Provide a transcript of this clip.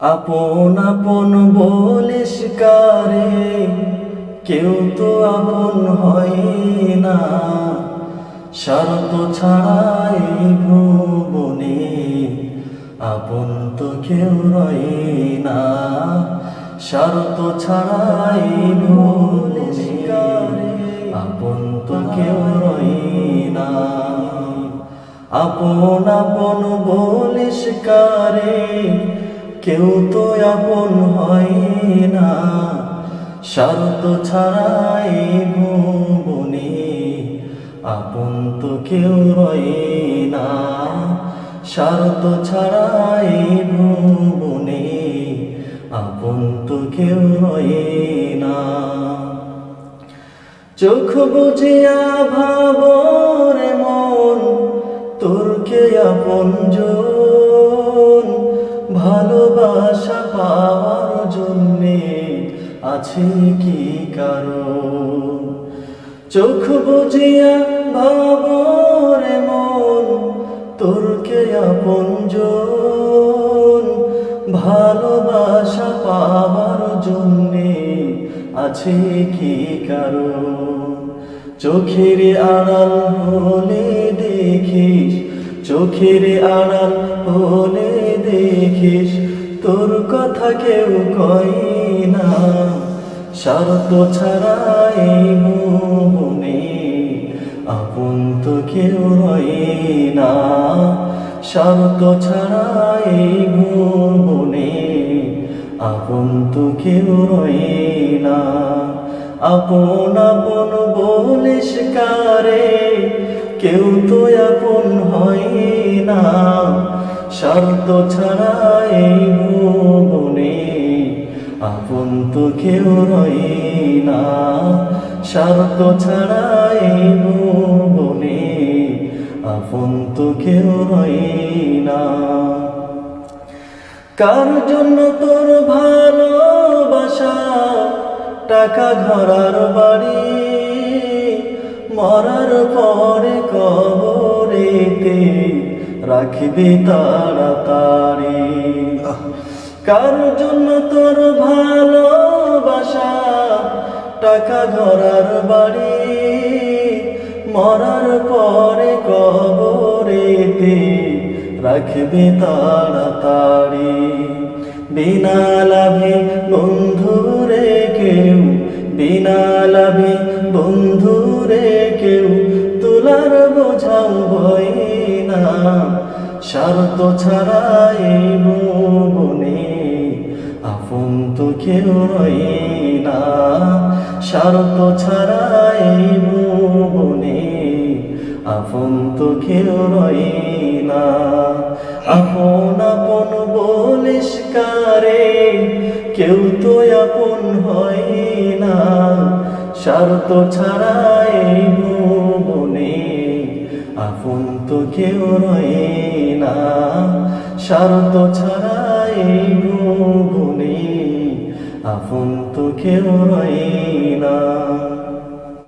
আপন আপন বলিস কারে, কেউ তো আপন হয় না। শরত ছাড়াই ভুবনে আপন তো কেউ রয় না। শরত ছাড়াই ভুবনে আপন তো কেউ রয় না। আপন আপন বলিস কারে কেউ তো আপন হয় না। শর্ত ছাড়াই ভুবনে আপন তো কেউ রয় না। শর্ত ছাড়াই ভুবনে আপন তো কেউ রয় না। চোখ বুঝিয়া ভাবরে মন, তোর কে আপন ভালোবাসা পাওয়ার জন্যে আছে কি কারণ? চোখ বুঝিয়া ভাবরে মন তোর কে আপন ভালোবাসা পাওয়ার জন্যে আছে কি কারণ? চোখের আড়াল হলে দেখিস, চোখের আড়াল হলে কথা কেউ কয় না। শর্ত ছাড়াই মনে আপন তো কেউ রয় না। শর্ত ছাড়াই মনে আপন তো কেউ রয় না। আপন আপন বলিস কারে, কেউ তো আপন শর্ত ছাড়াই ভুবনে আপন তো কেউ রয় না। শর্ত ছাড়াই ভুবনে আপন তো কেউ রয় না। কার জন্য তোর ভালোবাসা? টাকা ঘরার বাড়ি। মরার পরে কবরেতে রাখবি তাড়াতাড়ি। কার জন্য তোর ভালোবাসা? টাকা ঘরার বাড়ি মরার পরে কবরেতে রাখবে তাড়াতাড়ি। বিনা লাভে বন্ধু রে কেউ বিনা লাভে বন্ধু রে কেউ তোলার বোঝাও বই না শর্ত ছাড়াই বনে আপন তো কেউ রয় না। শর্ত ছাড়াই বনে আপন তো কেউ না। আপন আপন বলিস কারে, কেউ তো আপন হয় না। শর্ত ছাড়াই আপন তো কেউ রয়ে না। শর্ত ছাড়াই বনে আপন তো কেউ রয়ে না।